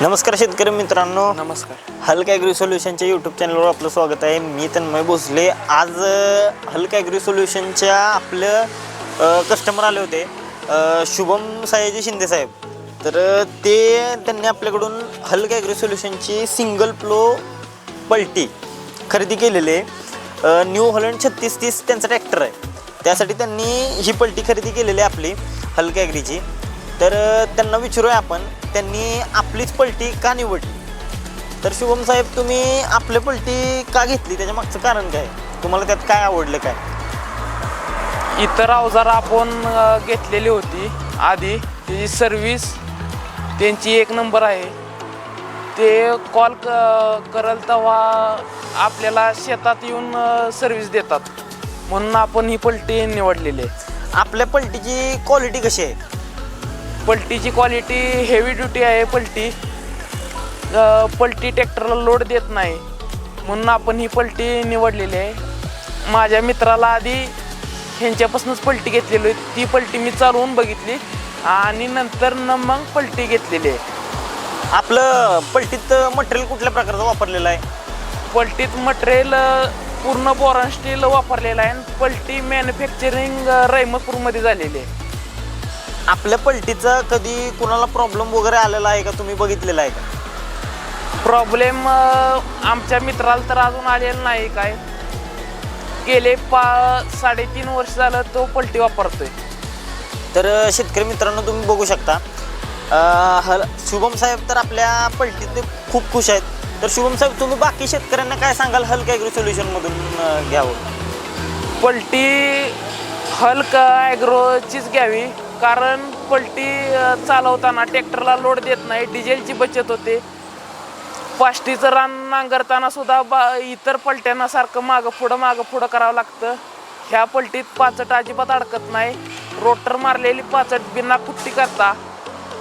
नमस्कार शेतकरी मित्रांनो. नमस्कार. हल्क ॲग्री सोल्युशनच्या यूट्यूब चॅनलवर आपलं स्वागत आहे. मी तन्मय भोसले. आज हल्क ॲग्री सोल्युशनच्या आपलं कस्टमर आले होते शुभम सायाजी शिंदे साहेब. तर ते त्यांनी आपल्याकडून हल्क ॲग्री सोल्युशनची सिंगल प्लो पलटी खरेदी केलेली आहे. न्यू हॉलंड छत्तीस तीस त्यांचा ट्रॅक्टर आहे. त्यासाठी त्यांनी ही पलटी खरेदी केलेली आहे आपली हल्क ॲग्रीची. तर त्यांना विचारूया आपण त्यांनी आपलीच पलटी का निवडली? तर शुभम साहेब तुम्ही आपली पलटी का घेतली? त्याच्या मागचं कारण काय? तुम्हाला त्यात काय आवडलं काय? इतर अवजार आपण घेतलेली होती आधी. त्याची सर्विस त्यांची एक नंबर आहे. ते कॉल क करल तेव्हा आपल्याला शेतात येऊन सर्विस देतात. म्हणून आपण ही पलटी निवडलेली आहे. आपल्या पलटीची क्वालिटी कशी आहे? पलटीची क्वालिटी हेवी ड्युटी आहे पलटी. पलटी ट्रॅक्टरला लोड देत नाही. म्हणून आपण ही पलटी निवडलेली आहे. माझ्या मित्राला आधी ह्यांच्यापासूनच पलटी घेतलेली होती. ती पलटी मी चालवून बघितली आणि नंतर न मग पलटी घेतलेली आहे. आपलं पलटीत मटेरियल कुठल्या प्रकारचं वापरलेलं आहे? पलटीत मटेरियल पूर्ण बोरॉन स्टील वापरलेलं आहे आणि पलटी मॅन्युफॅक्चरिंग रहिमतपूरमध्ये झालेली आहे. आपल्या पलटीचा कधी कुणाला प्रॉब्लेम वगैरे आलेला आहे का? तुम्ही बघितलेला आहे का? प्रॉब्लेम आमच्या मित्राला तर अजून आलेला नाही काय. गेले पा साडेतीन वर्ष झालं तो पलटी वापरतोय. तर शेतकरी मित्रांनो तुम्ही बघू शकता. अ, हल शुभम साहेब तर आपल्या पलटीत खूप खुश आहेत. तर शुभम साहेब तुम्ही बाकी शेतकऱ्यांना काय सांगाल हल्क ॲग्री सोल्युशनमधून अ, घ्यावं? पलटी हल्क ॲग्रोचीच घ्यावी. कारण पलटी चालवताना ट्रॅक्टरला लोड देत नाही डिझेलची बचत होते. पाष्टीचं रान नांगरताना सुद्धा बा इतर पलट्यांना सारखं मागं पुढं मागं पुढं करावं लागतं. ह्या पलटीत पाचट अजिबात अडकत नाही. रोटर मारलेली पाचट बिना कुट्टी करता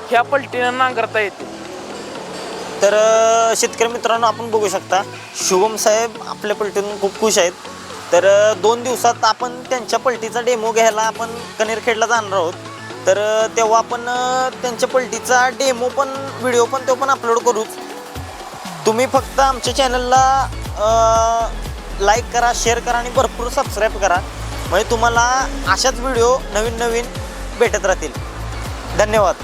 ह्या पलटीनं नांगरता येते. तर शेतकरी मित्रांनो आपण बघू शकता शुभम साहेब आपल्या पलटीतून खूप खुश आहेत. तर दोन दिवसात आपण त्यांच्या पलटीचा डेमो घ्यायला आपण कनेरखेडला जाणार आहोत. तर तेव्हा आपण त्यांच्या पलटीचा डेमो पण व्हिडिओ पण तो पण अपलोड करूच. तुम्ही फक्त आमच्या चॅनलला लाईक करा शेअर करा आणि भरपूर सबस्क्राईब करा. म्हणजे तुम्हाला अशाच व्हिडिओ नवीन नवीन भेटत राहतील. धन्यवाद.